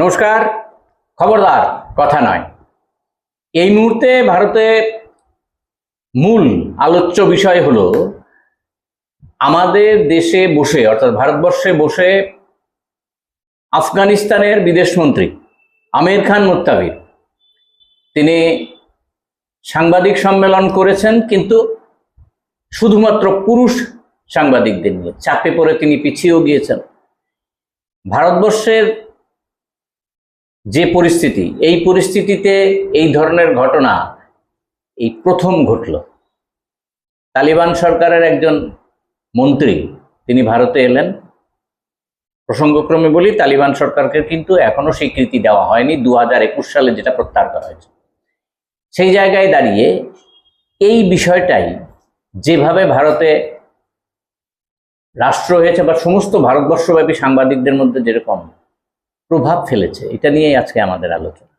নমস্কার, খবরদার, কথা নয়। এই মুহূর্তে ভারতে মূল আলোচ্য বিষয় হলো, আমাদের দেশে বসে, অর্থাৎ ভারতবর্ষে বসে আফগানিস্তানের বিদেশমন্ত্রী আমির খান মুত্তাবির তিনি সাংবাদিক সম্মেলন করেছেন, কিন্তু শুধুমাত্র পুরুষ সাংবাদিকদের নিয়ে চাপে পড়ে তিনি পিছিয়েও গিয়েছেন। ভারতবর্ষের যে পরিস্থিতি, এই পরিস্থিতিতে এই ধরনের ঘটনা এই প্রথম ঘটল। তালিবান সরকারের একজন মন্ত্রী, তিনি ভারতে এলেন। প্রসঙ্গক্রমে বলি, তালিবান সরকারকে কিন্তু এখনও স্বীকৃতি দেওয়া হয়নি দু হাজার একুশ সালে যেটা প্রত্যাহার করা হয়েছে। সেই জায়গায় দাঁড়িয়ে এই বিষয়টাই যেভাবে ভারতে রাষ্ট্র হয়েছে বা সমস্ত ভারতবর্ষব্যাপী সাংবাদিকদের মধ্যে যেরকম প্রভাব ফেলেছে। এটা নিয়েই আজকে আমাদের আলোচনা।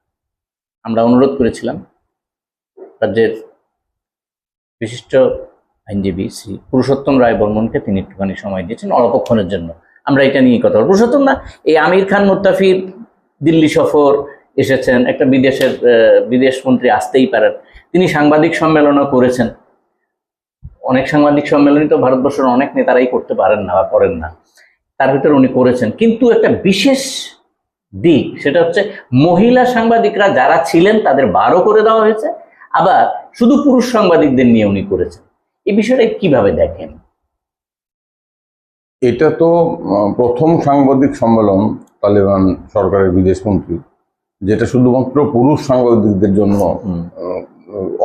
আমরা অনুরোধ করেছিলাম রাজ্যের বিশিষ্ট আইনজীবী শ্রী পুরুষোত্তম রায় বর্মনকে তিনি একটুখানি সময় দিয়েছেন, অল্পক্ষণের জন্য। আমরা এটা নিয়ে কথা বলব। পুরুষোত্তম না এই আমির খান মুত্তাফির দিল্লি সফর এসেছেন, একটা বিদেশের বিদেশ মন্ত্রী আসতেই পারেন। তিনি সাংবাদিক সম্মেলনও করেছেন। অনেক সাংবাদিক সম্মেলনই তো ভারতবর্ষের অনেক নেতারাই করতে পারেন না বা করেন না। তার ভিতরে উনি করেছেন। কিন্তু একটা বিশেষ দিক সেটা হচ্ছে মহিলা সাংবাদিকরা যারা ছিলেন তাদের বারো করে দেওয়া হয়েছে আবার শুধু পুরুষ সাংবাদিকদের নিয়ে উনি করেছেন। এই বিষয়টা কীভাবে দেখেন? এটা তো প্রথম সাংবাদিক সম্মেলন তালেবান সরকারের বিদেশমন্ত্রী যেটা শুধুমাত্র পুরুষ সাংবাদিকদের জন্য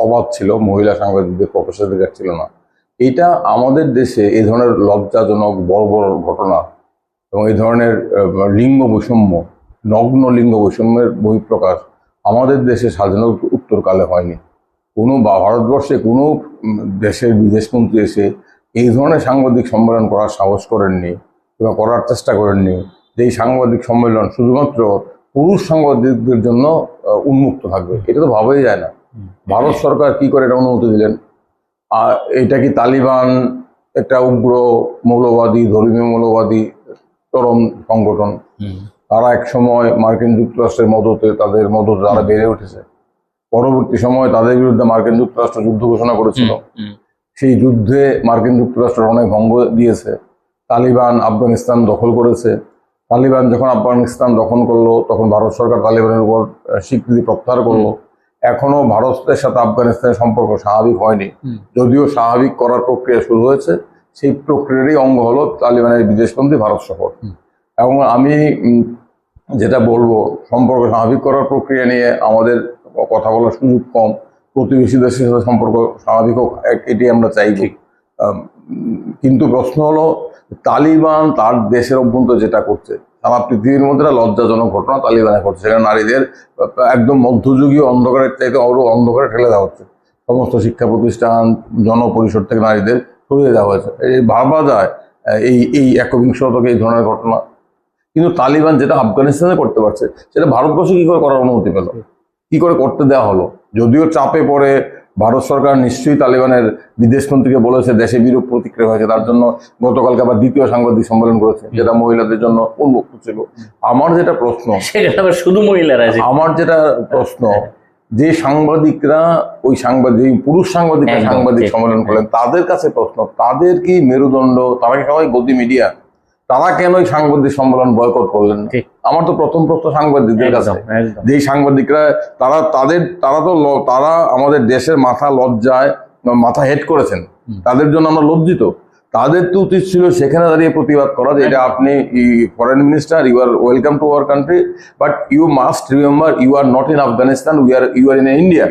অবাধ ছিল মহিলা সাংবাদিকদের প্রবেশাধিকার ছিল না। এটা আমাদের দেশে এই ধরনের লজ্জাজনক বড় বড় ঘটনা এবং এই ধরনের লিঙ্গ বৈষম্য নগ্ন লিঙ্গ বৈষম্যের বহিঃপ্রকাশ আমাদের দেশে স্বাধীনতা উত্তরকালে হয়নি। কোনো বা- ভারতবর্ষে কোনো দেশের বিদেশমন্ত্রী এসে এই ধরনের সাংবাদিক সম্মেলন করার সাহস করেননি কিংবা করার চেষ্টা করেননি যে এই সাংবাদিক সম্মেলন শুধুমাত্র পুরুষ সাংবাদিকদের জন্য উন্মুক্ত থাকবে। এটা তো ভাবাই যায় না। ভারত সরকার কি করে এটা অনুমতি দিলেন? আর এটা কি তালিবান একটা উগ্র মৌলবাদী, ধর্মীয় মৌলবাদী চরম সংগঠন? তারা এক সময় মার্কিন যুক্তরাষ্ট্রের মদতে তাদের মদতে তারা বেড়ে উঠেছে। পরবর্তী সময় তাদের বিরুদ্ধে মার্কিন যুক্তরাষ্ট্র যুদ্ধ ঘোষণা করেছিল। সেই যুদ্ধে মার্কিন যুক্তরাষ্ট্র অনেক ভঙ্গ দিয়েছে। তালিবান আফগানিস্তান দখল করেছে। তালিবান যখন আফগানিস্তান দখল করল তখন ভারত সরকার তালিবানের উপর স্বীকৃতি প্রত্যাহার করল। এখনও ভারতের সাথে আফগানিস্তানের সম্পর্ক স্বাভাবিক হয়নি। যদিও স্বাভাবিক করার প্রক্রিয়া শুরু হয়েছে সেই প্রক্রিয়ারই অঙ্গ হলো তালিবানের বিদেশমন্ত্রী ভারত সফর। এবং আমি যেটা বলব সম্পর্ক স্বাভাবিক করার প্রক্রিয়া নিয়ে আমাদের কথা বলার সুযোগ কম। প্রতিবেশী দেশের সাথে সম্পর্ক স্বাভাবিক হোক এটি আমরা চাইব। কিন্তু প্রশ্ন হলো তালিবান তার দেশের অভ্যন্তর যেটা করছে সারা পৃথিবীর মধ্যে একটা লজ্জাজনক ঘটনা তালিবানে ঘটছে সেখানে নারীদের একদম মধ্যযুগীয় অন্ধকারের চাইতে আরও অন্ধকারে ঠেলে দেওয়া হচ্ছে। সমস্ত শিক্ষা প্রতিষ্ঠান জনপরিষদ থেকে নারীদের সরিয়ে দেওয়া হয়েছে। এই ভাবা যায় এই এই একবিংশ শতকে এই ধরনের ঘটনা কিন্তু তালিবান যেটা আফগানিস্তানে করতে পারছে সেটা ভারতবর্ষে কি করে করার অনুমতি পেল? কি করে করতে দেওয়া হলো? যদিও চাপে পড়ে ভারত সরকার নিশ্চয়ই তালিবানের বিদেশমন্ত্রীকে বলেছে দেশে বিরূপ প্রতিক্রিয়া হয়েছে। তার জন্য গতকালকে আবার দ্বিতীয় সাংবাদিক সম্মেলন করেছে যেটা মহিলাদের জন্য উন্মুক্ত ছিল। আমার যেটা প্রশ্ন শুধু মহিলারা আমার যেটা প্রশ্ন যে সাংবাদিকরা ওই সাংবাদিক পুরুষ সাংবাদিকরা সাংবাদিক সম্মেলন করলেন তাদের কাছে প্রশ্ন তাদের কি মেরুদণ্ড? তারা সবাই গতি মিডিয়া? তারা কেন ওই সাংবাদিক সম্মেলন বয়কট করলেন আমার তো প্রথম প্রশ্ন সাংবাদিকদের কাছে। যেই সাংবাদিকরা তারা তাদের তারা তো তারা আমাদের দেশের মাথা লজ্জায় মাথা হেড করেছেন। তাদের জন্য আমরা লজ্জিত। তাদের তো উচিত ছিল সেখানে দাঁড়িয়ে প্রতিবাদ করা যে এটা আপনি foreign minister you are welcome to our country but you must remember you are not in Afghanistan we are you are in India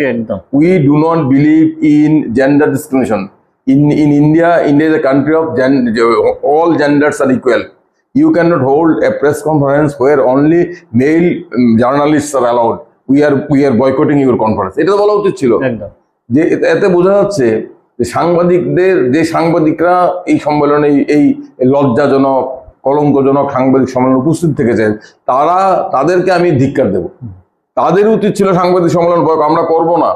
we do not believe in gender discrimination. In in India, India is a country of gen, all genders are equal. You cannot hold a press conference where only male um, journalists are allowed. We are we are boycotting your conference. এটা তো বলা উচিত ছিল যে এতে- বোঝা যাচ্ছে যে সাংবাদিকদের যে সাংবাদিকরা এই সম্মেলনে এই- এই লজ্জাজনক কলঙ্কজনক সাংবাদিক সম্মেলনে উপস্থিত থেকেছেন তারা তাদেরকে আমি ধিক্কার দেব তাদের উচিত ছিল সাংবাদিক সম্মেলন আমরা করব না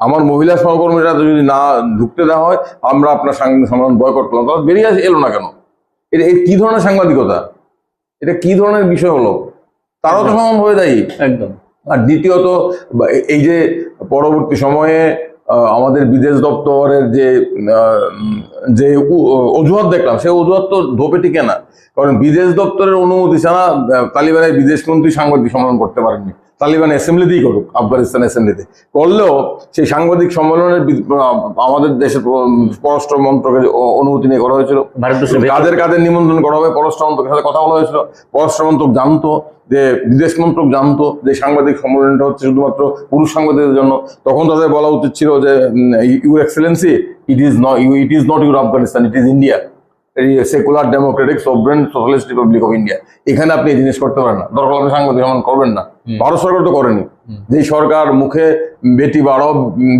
আমার মহিলা সহকর্মীরা যদি না ঢুকতে দেওয়া হয় আমরা আপনার সাংবাদিক সম্মেলন বয়কট করলাম। তারা বেরিয়ে আসে এলো না কেন? এটা এই কি ধরনের সাংবাদিকতা? এটা কি ধরনের বিষয় হলো? তারাও তো সমান হয়ে যায় একদম। আর দ্বিতীয়ত এই যে পরবর্তী সময়ে আমাদের বিদেশ দপ্তরের যে যে অজুহাত দেখলাম সেই অজুহাত তো ধোপে টিকে না। কারণ বিদেশ দপ্তরের অনুমতি ছাড়া তালিবানের বিদেশ মন্ত্রী সাংবাদিক সম্মেলন করতে পারেননি। তালিবান অ্যাসেম্বলিতেই করুক আফগানিস্তান অ্যাসেম্বলিতে। করলেও সেই সাংবাদিক সম্মেলনের আমাদের দেশের পররাষ্ট্র মন্ত্রকের অনুমতি নিয়ে করা হয়েছিল। কাদের কাদের নিমন্ত্রণ করা হবে পররাষ্ট্র মন্ত্রকের সাথে কথা বলা হয়েছিল। পররাষ্ট্র মন্ত্রক জানতো যে বিদেশ মন্ত্রক জানতো যে সাংবাদিক সম্মেলনটা হচ্ছে শুধুমাত্র পুরুষ সাংবাদিকদের জন্য। তখন তাদের বলা উচিত ছিল যে your excellency it is not it is not your Afghanistan it is India. Secular democratic sovereign socialist republic of India. এখানে আপনি এই জিনিস করতে পারেন না। দরকার আপনি সাংবাদিক সম্মেলন করবেন না। ভারত সরকার তো করেনি। যেই সরকার মুখে বেটি বাড়াও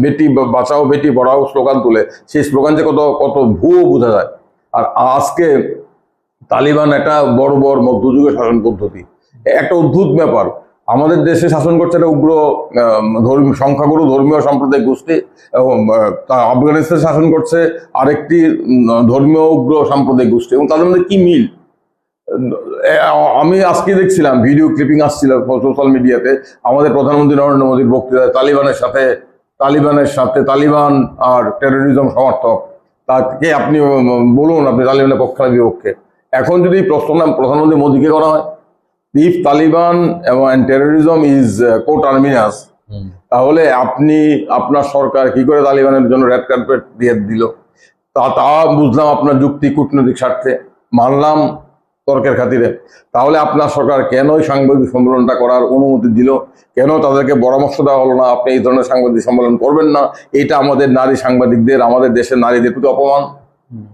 বেটি বাঁচাও বেটি পড়াও স্লোগান তুলে সেই স্লোগান যে কত কত ভুয়ো বোঝা যায়। আর আজকে তালিবান একটা বড় বড় মধ্যযুগের শাসন পদ্ধতি। একটা অদ্ভুত ব্যাপার। আমাদের দেশে শাসন করছে একটা উগ্র ধর্মীয় সংখ্যাগুরু ধর্মীয় সাম্প্রদায়িক গোষ্ঠী এবং তা আফগানিস্তান শাসন করছে আরেকটি ধর্মীয় উগ্র সাম্প্রদায়িক গোষ্ঠী এবং তাদের মধ্যে কি মিল? আমি আজকে দেখছিলাম ভিডিও ক্লিপিং আসছিল সোশ্যাল মিডিয়াতে আমাদের প্রধানমন্ত্রী নরেন্দ্র মোদীর বক্তৃতায় তালিবানের সাথে তালিবানের সাথে তালিবান আর টেরোরিজম সমর্থক। তাকে আপনি বলুন আপনি তালিবানের পক্ষে বিপক্ষে। এখন যদি প্রশ্ন প্রধানমন্ত্রী মোদীকে করা হয় ইফ তালিবান এবং টেরোরিজম ইজ কো টার্মিনাস তাহলে আপনি আপনার সরকার কি করে তালিবানের জন্য রেড কার্পেট দিয়ে দিল? তা তা বুঝলাম আপনার যুক্তি কূটনৈতিক স্বার্থে। মানলাম তর্কের খাতিরে। তাহলে আপনার সরকার কেন এই সাংবাদিক সম্মেলনটা করার অনুমতি দিল? কেন তাদেরকে পরামর্শ দেওয়া হলো না? আপনি এই ধরনের সাংবাদিক সম্মেলন করবেন না। এটা আমাদের নারী সাংবাদিকদের আমাদের দেশের নারীদের প্রতি অপমান।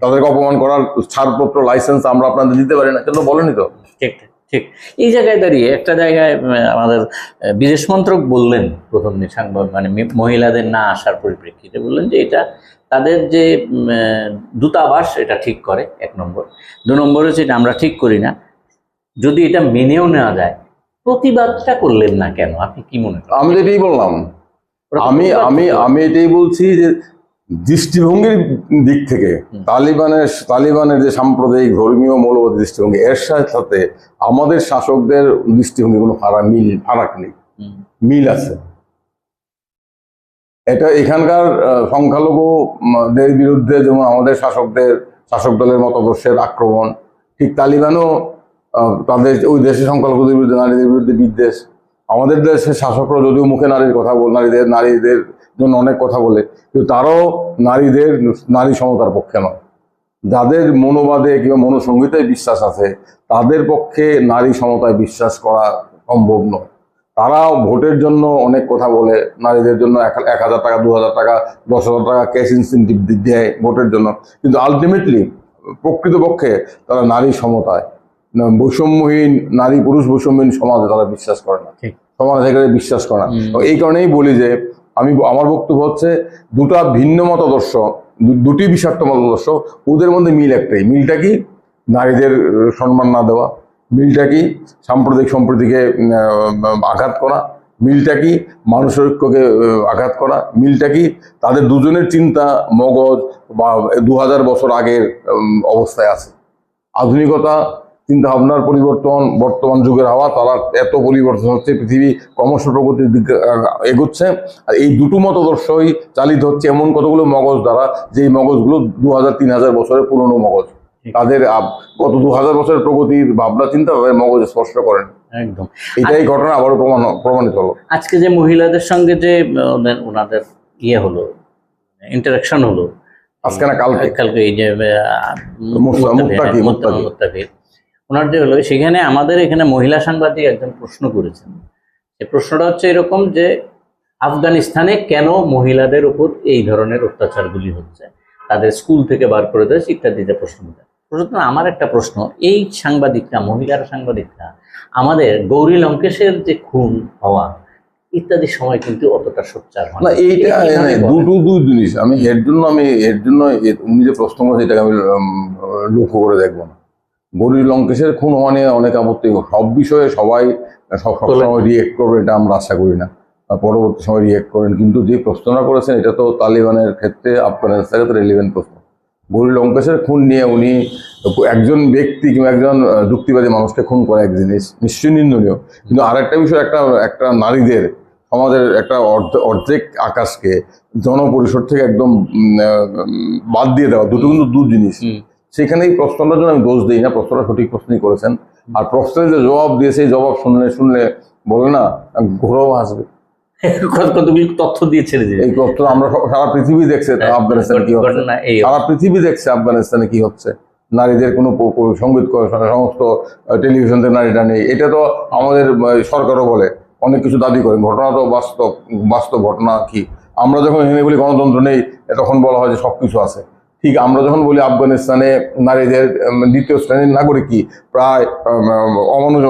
তাদেরকে অপমান করার ছাড়পত্র লাইসেন্স আমরা আপনাদের দিতে পারি না। কেন বলেনি তো। ঠিক। ঠিক, এই জায়গায় দাঁড়িয়ে একটা জায়গায় আমাদের বিদেশ মন্ত্রক বললেন প্রথম সাংবাদ মানে মহিলাদের না আসার পরিপ্রেক্ষিতে বললেন যে এটা তাদের যে দূতাবাস এটা ঠিক করে এক নম্বর। দু নম্বর হচ্ছে এটা আমরা ঠিক করি না। যদি এটা মেনেও নেওয়া যায় প্রতিবাদটা করলেন না কেন? আপনি কি মনে করেন? আমি এটাই বললাম। আমি আমি আমি এটাই বলছি যে দৃষ্টিভঙ্গির দিক থেকে তালিবানের তালিবানের যে সাম্প্রদায়িক ধর্মীয় মৌলবাদী দৃষ্টিভঙ্গি এর সাথে সাথে আমাদের শাসকদের দৃষ্টিভঙ্গি কোনো ফারাক মিল ফারাক নেই। মিল আছে। এটা এখানকার সংখ্যালঘুদের বিরুদ্ধে যেমন আমাদের শাসকদের শাসক দলের মতাদর্শের আক্রমণ ঠিক তালিবানও তাদের ওই দেশের সংখ্যালঘুদের বিরুদ্ধে নারীদের বিরুদ্ধে বিদ্বেষ। আমাদের দেশের শাসকরা যদিও মুখে নারীর কথা বল নারীদের নারীদের জন্য অনেক কথা বলে কিন্তু তারাও নারীদের নারী সমতার পক্ষে নয়। যাদের মনোবাদে কিংবা মনোসংহিতায় বিশ্বাস আছে তাদের পক্ষে নারী সমতায় বিশ্বাস করা সম্ভব নয়। তারা ভোটের জন্য অনেক কথা বলে নারীদের জন্য এক হাজার টাকা দু হাজার টাকা দশ হাজার টাকা ক্যাশ ইনসেন্টিভ দেয় ভোটের জন্য। কিন্তু আলটিমেটলি প্রকৃতপক্ষে তারা নারী সমতায় বৈষম্যহীন নারী পুরুষ বৈষম্যহীন সমাজে তারা বিশ্বাস করে না। সমানাধিকারে বিশ্বাস করে না। এই কারণেই বলি যে আমি আমার বক্তব্য হচ্ছে দুটা ভিন্ন মতাদর্শ দুটি বিষাক্ত মতাদর্শ, ওদের মধ্যে মিল একটাই। মিলটা কি? নারীদের সম্মান না দেওয়া। মিলটা কি? সাম্প্রদায়িক সম্প্রীতিকে আঘাত করা। মিলটা কি? মানুষের ঐক্যকে আঘাত করা। মিলটা কি? তাদের দুজনের চিন্তা মগজ বা দু হাজার বছর আগের অবস্থায় আছে। আধুনিকতা চিন্তা ভাবনার পরিবর্তন বর্তমান যুগের হাওয়া তারা এত পরিবর্তন হচ্ছে পৃথিবী ক্রমশ প্রগতির দিকে এগোচ্ছে। আর এই দুটো মতাদর্শই চালিত হচ্ছে এমন কতগুলো মগজ দ্বারা যেই মগজগুলো দু হাজার তিন হাজার বছরের পুরনো মগজ। তাদের গত দু হাজার বছরের প্রগতির ভাবনা চিন্তা তাদের মগজ স্পষ্ট করেন। একদম। এটাই ঘটনা আবারও প্রমাণ প্রমাণিত হলো। আজকে যে মহিলাদের সঙ্গে যে ওনাদের ইয়ে হলো ইন্টারাকশন হলো আজকে না কালকে? কালকে এই যে মুত্তাকি, মুত্তাকি। ওনার যে হলো সেখানে আমাদের এখানে মহিলা সাংবাদিক একজন প্রশ্ন করেছেন। এই প্রশ্নটা হচ্ছে এরকম যে আফগানিস্তানে কেন মহিলাদের উপর এই ধরনের অত্যাচারগুলি হচ্ছে? তাদের স্কুল থেকে বার করে দেয় ইত্যাদিতে প্রশ্ন প্রশ্ন আমার একটা প্রশ্ন এই সাংবাদিকরা মহিলার সাংবাদিকরা আমাদের গৌরী লঙ্কেশের যে খুন হওয়া ইত্যাদি সময় কিন্তু অতটা সোচ্চার হয় না। এইটা? দুটো দুই জিনিস। আমি এর জন্য আমি এর জন্য উনি যে প্রশ্ন করেছে এটাকে আমি লক্ষ্য করে দেখব না। গৌরী লঙ্কেশের খুন হওয়া নিয়ে অনেক আপত্তি সব বিষয়ে সবাই সব সবসময় রিয়েক্ট করবে এটা আমরা আশা করি না। পরবর্তী সময় রিয়েক্ট করেন কিন্তু যে প্রশ্নটা করেছেন এটা তো তালিবানের ক্ষেত্রে আফগানিস্তানের ক্ষেত্রে রেলিভেন্ট প্রশ্ন। গৌরী লঙ্কেশের খুন নিয়ে উনি একজন ব্যক্তি কিংবা একজন যুক্তিবাদী মানুষকে খুন করা এক জিনিস নিশ্চয়ই নিন্দনীয়। কিন্তু আরেকটা বিষয় একটা একটা নারীদের সমাজের একটা অর্ধ- অর্ধেক আকাশকে জনপরিসর থেকে একদম বাদ দিয়ে দেওয়া দুটো কিন্তু দু জিনিস। সেখানে এই প্রশ্নটার জন্য আমি দোষ দিই না প্রশ্নটা সঠিক প্রশ্নই করেছেন। আর প্রশ্নের যে জবাব দিয়েছে এই জবাব শুনলে শুনলে বলে না ঘোরাও আসবে কতগুলি তথ্য দিয়ে ছেড়ে এই তথ্য আমরা সারা পৃথিবী দেখছে হ্যাঁ, আফগানিস্তানে কি হচ্ছে। ঘটনা সারা পৃথিবী দেখছে আফগানিস্তানে কি হচ্ছে। নারীদের কোনো সংগীত সমস্ত টেলিভিশন থেকে নারীরা নেই। এটা তো আমাদের সরকারও বলে। অনেক কিছু দাবি করে। ঘটনা তো বাস্তব বাস্তব ঘটনা কি? আমরা যখন এখানে বলি গণতন্ত্র নেই তখন বলা হয় যে সব কিছু আছে। ঠিক আমরা যখন বলি আফগানিস্তানে নারীদের দ্বিতীয় শ্রেণির নাগরিক কি প্রায় অমানুষ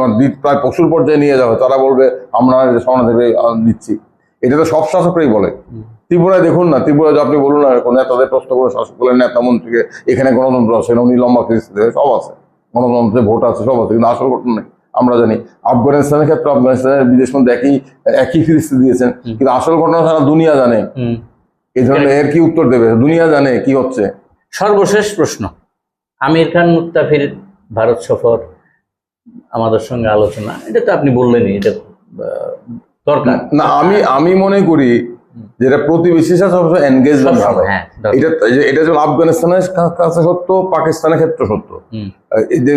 প্রায় পশুর পর্যায়ে নিয়ে যাবে তারা বলবে আমরা থেকে দিচ্ছি এটা তো সব শাসকরাই বলে। ত্রিপুরায় দেখুন না ত্রিপুরায় যে আপনি বলুন না কোনো নেতাদের প্রশ্ন করে শাসক বলেন নেতা মন্ত্রীকে এখানে গণতন্ত্র আছে উনি লম্বা ফিরিস্তি দেবে সব আছে। গণতন্ত্রে ভোট আছে সব আছে কিন্তু আসল ঘটনা নেই আমরা জানি। আফগানিস্তানের ক্ষেত্রে আফগানিস্তানের বিদেশ মন্ত্রী একই একই ফিরিস্তি দিয়েছেন কিন্তু আসল ঘটনা সারা দুনিয়া জানে। এই ধরনের এর কি উত্তর দেবে? দুনিয়া জানে কি হচ্ছে? সর্বশেষ প্রশ্ন। আমির খান মুত্তাফির ভারত সফর আমাদের সঙ্গে আলোচনা এটা তো আপনি বললেনই এটা দরকার। না আমি আমি মনে করি যেটা প্রতিবেশীর সাথে সবসময় এনগেজমেন্ট ভালো হ্যাঁ এটা এটা যেমন আফগানিস্তানের কাছে সত্য পাকিস্তানের ক্ষেত্রে সত্য। এই যে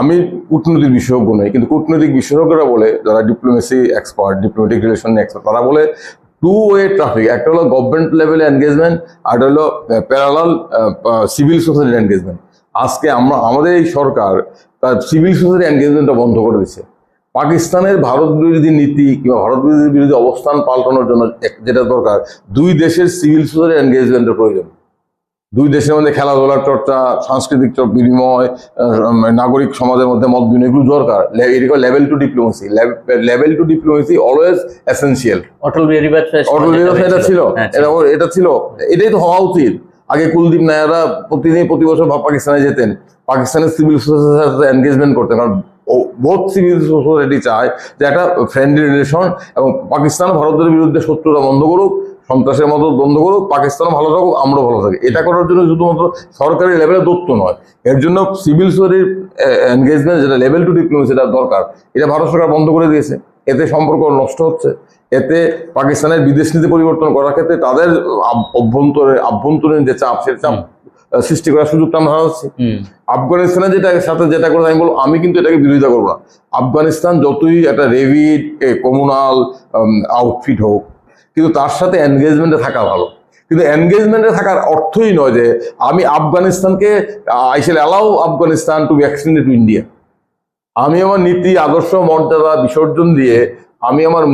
আমি কূটনৈতিক বিশেষজ্ঞ নই কিন্তু কূটনৈতিক বিশেষজ্ঞরা বলে যারা diplomacy expert diplomatic relation expert তারা বলে টু ওয়ে ট্রাফিক একটা হলো গভর্নমেন্ট লেভেলে এনগেজমেন্ট আর হলো প্যারালাল সিভিল সোসাইটি এনগেজমেন্ট আজকে আমরা, আমাদের এই সরকার তার সিভিল সোসাইটি এনগেজমেন্টটা বন্ধ করে দিচ্ছে পাকিস্তানের ভারত বিরোধী নীতি কিংবা ভারত বিরোধী বিরোধী অবস্থান পাল্টানোর জন্য যেটা দরকার, দুই দেশের সিভিল সোসাইটি এনগেজমেন্টের প্রয়োজন। দুই দেশের মধ্যে খেলাধুলার চর্চা সাংস্কৃতিক বিনিময় নাগরিক সমাজের মধ্যে মত বিনিময় এগুলো দরকার। এটিকে level two diplomacy level two diplomacy always essential Atal Bihari Vajpayee এটা ছিল। হ্যাঁ, এটা এটা ছিল। এটাই তো হওয়া উচিত। আগে কুলদীপ নায়ারা প্রতিদিন প্রতি বছর পাকিস্তানে যেতেন। পাকিস্তানের সিভিল সোসাইটির সাথে এনগেজমেন্ট করতেন। কারণ বোধ সিভিল সোসাইটি চায় যে একটা ফ্রেন্ডলি রিলেশন এবং পাকিস্তান ভারতের বিরুদ্ধে শত্রুতা বন্ধ করুক সন্ত্রাসের মতো বন্ধ করুক পাকিস্তান ভালো থাকুক আমরাও ভালো থাকি। এটা করার জন্য শুধুমাত্র সরকারি লেভেলে দত্ত নয়। এর জন্য সিভিল সোসাইটির এনগেজমেন্ট যেটা লেভেল টু ডিপ্লোমেসি এটা দরকার। এটা ভারত সরকার বন্ধ করে দিয়েছে। এতে সম্পর্ক নষ্ট হচ্ছে। এতে পাকিস্তানের বিদেশ নীতি পরিবর্তন করার ক্ষেত্রে তাদের অভ্যন্তরে আভ্যন্তরীণ যে চাপ সে চাপ সৃষ্টি করার সুযোগটা আমরা হারাচ্ছি। আফগানিস্তানের যেটা সাথে যেটা করে আমি বলব আমি কিন্তু এটাকে বিরোধিতা করব না। আফগানিস্তান যতই একটা রেভিড কমিউনাল আউটফিট হোক কিন্তু তার সাথে এনগেজমেন্টে থাকা ভালো। কিন্তু এনগেজমেন্টে থাকার অর্থই নয় যে আমি আফগানিস্তানকে I shall allow Afghanistan to extended to India আমি আমার নীতি, আদর্শ, মর্যাদা বিসর্জন দিয়ে, আমি আমার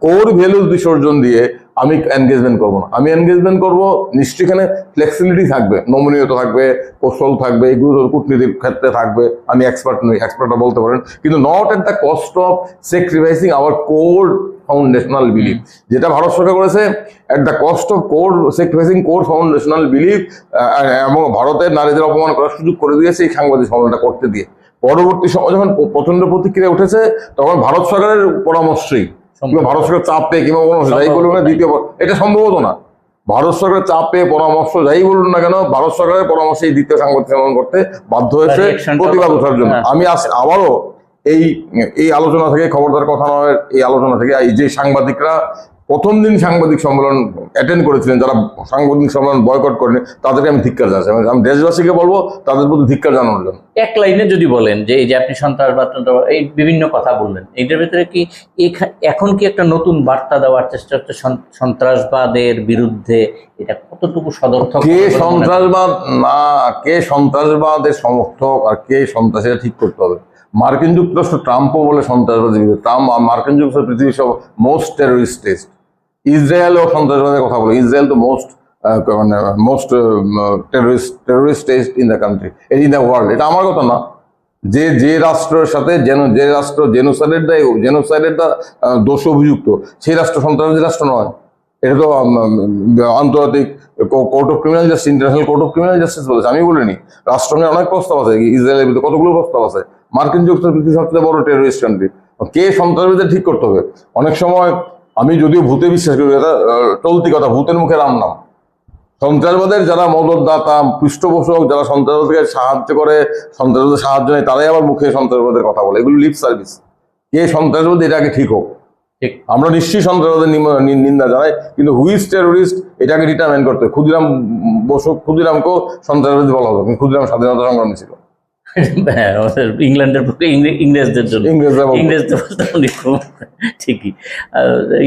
কোর ভ্যালুজ বিসর্জন দিয়ে আমি এনগেজমেন্ট করব না। আমি এনগেজমেন্ট করব, নিশ্চয়ই এখানে ফ্লেক্সিবিলিটি থাকবে, নমনীয়তা থাকবে, কৌশল থাকবে, এগুলো কূটনীতির ক্ষেত্রে থাকবে, আমি এক্সপার্ট নই এক্সপার্টরা বলতে পারেন। কিন্তু not at the cost of sacrificing our core foundational belief যেটা ভারত সরকার করেছে at the cost of core sacrificing core foundational belief এবং ভারতের নারীদের অপমান করার সুযোগ করে দিয়েছে এই সাংবাদিক সম্মেলনটা করতে দিয়ে। পরবর্তী সময় যখন প- প্রচণ্ড প্রতিক্রিয়া উঠেছে, তখন ভারত সরকারের পরামর্শই ভারত সরকার চাপ পেয়ে কিংবা কোনো যাই বলুন না দ্বিতীয় এটা সম্ভবত না। ভারত সরকারের চাপ পেয়ে পরামর্শ যাই বলুন না কেন ভারত সরকারের পরামর্শে এই দ্বিতীয় সাংবাদিক সম্মেলন করতে বাধ্য হয়েছে প্রতিবাদ ওঠার জন্য। হ্যাঁ। আমি আবারও এই এই আলোচনা থেকে খবরদার কথা নয় এই আলোচনা থেকে এই যে সাংবাদিকরা প্রথম দিন সাংবাদিক সম্মেলন অ্যাটেন্ড করেছিলেন যারা সাংবাদিক সম্মেলন বয়কট করেন তাদেরকে আমি ধিক্কার জানাচ্ছি। আমি- দেশবাসীকে বলব তাদের প্রতি ধিক্কার জানানোর জন্য। এক লাইনে যদি বলেন যে এই যে আপনি সন্ত্রাসবাদ এই বিভিন্ন কথা বললেন এইটার ভিতরে কি এখা- এখন কি একটা নতুন বার্তা দেওয়ার চেষ্টা হচ্ছে সন্ত্রাসবাদের বিরুদ্ধে? এটা কতটুকু সদর্থক কে? সন্ত্রাসবাদ না কে সন্ত্রাসবাদের সমর্থক আর কে সন্ত্রাসীরা ঠিক করতে হবে? মার্কিন যুক্তরাষ্ট্র ট্রাম্পও বলে সন্ত্রাসবাদী ট্রাম্প মার্কিন যুক্তরাষ্ট্র পৃথিবীর সব মোস্ট টেরোরিস্ট টেস্ট ইসরায়েলও সন্ত্রাসবাদের কথা বলে। ইসরায়েল তো মোস্ট মানে most terrorist terrorist test in the country in the world এটা আমার কথা না। যে যে রাষ্ট্রের সাথে যেন, যে রাষ্ট্র জেনোসাইডের দায় জেনোসাইডের দোষ অভিযুক্ত, সেই রাষ্ট্র সন্ত্রাসবাদী রাষ্ট্র নয়। এটা তো আন্তর্জাতিক court of criminal justice international court of criminal justice বলেছে। আমি বলিনি। রাষ্ট্রঙ্গে অনেক প্রস্তাব আছে। ইসরায়েলের বিরুদ্ধে কতগুলো প্রস্তাব আছে? মার্কিন যুক্তরাষ্ট্র পৃথিবীর সবচেয়ে বড় টেরোরিস্ট কান্ট্রি কে সন্ত্রাসবাদীদের ঠিক করতে হবে? অনেক সময় আমি যদিও ভূতে বিশ্বাস করি এটা চলতি কথা ভূতের মুখে রাম নাম। সন্ত্রাসবাদের যারা মদতদাতা পৃষ্ঠপোষক যারা সন্ত্রাসবাদকে সাহায্য করে সন্ত্রাসবাদের সাহায্য নেয় তারাই আবার মুখে সন্ত্রাসবাদের কথা বলে। এগুলো লিপ সার্ভিস কে সন্ত্রাসবাদী এটাকে ঠিক হোক। ঠিক। আমরা নিশ্চয়ই সন্ত্রাসবাদের নিন্দা জানাই কিন্তু হুইস টেরোরিস্ট এটাকে ডিটারমাইন করতে হবে। ক্ষুদিরাম বসু ক্ষুদিরামকেও সন্ত্রাসবাদী বলা হতো ক্ষুদিরাম স্বাধীনতা সংগ্রামী ছিল। ইংল্যান্ডের পক্ষে ইংরেজদের জন্য। ইংরেজদের উনি ঠিকই।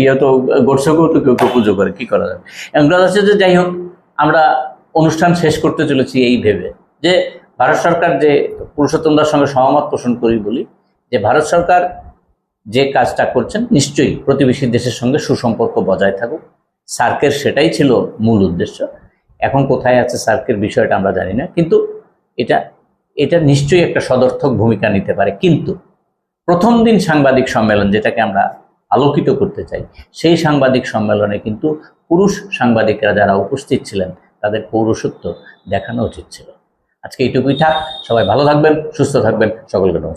ইয়ে তো গোডসেকেও তো কেউ কেউ পুজো করে কি করা যাবে? কথা হচ্ছে যে যাই হোক আমরা অনুষ্ঠান শেষ করতে চলেছি এই ভেবে যে ভারত সরকার যে পুরুষোত্তমদার সঙ্গে সহমত পোষণ করি বলি যে ভারত সরকার যে কাজটা করছেন নিশ্চয়ই প্রতিবেশী দেশের সঙ্গে সুসম্পর্ক বজায় থাকুক। সার্কের সেটাই ছিল মূল উদ্দেশ্য। এখন কোথায় আছে সার্কের বিষয়টা আমরা জানি না। কিন্তু এটা এটা নিশ্চয়ই একটা সদর্থক ভূমিকা নিতে পারে। কিন্তু প্রথম দিন সাংবাদিক সম্মেলন যেটাকে আমরা আলোকিত করতে চাই, সেই সাংবাদিক সম্মেলনে কিন্তু পুরুষ সাংবাদিকরা যারা উপস্থিত ছিলেন, তাদের পৌরসত্ব দেখানো উচিত ছিল। আজকে এইটুকুই থাক, সবাই ভালো থাকবেন, সুস্থ থাকবেন, সকলকে নমস্কার।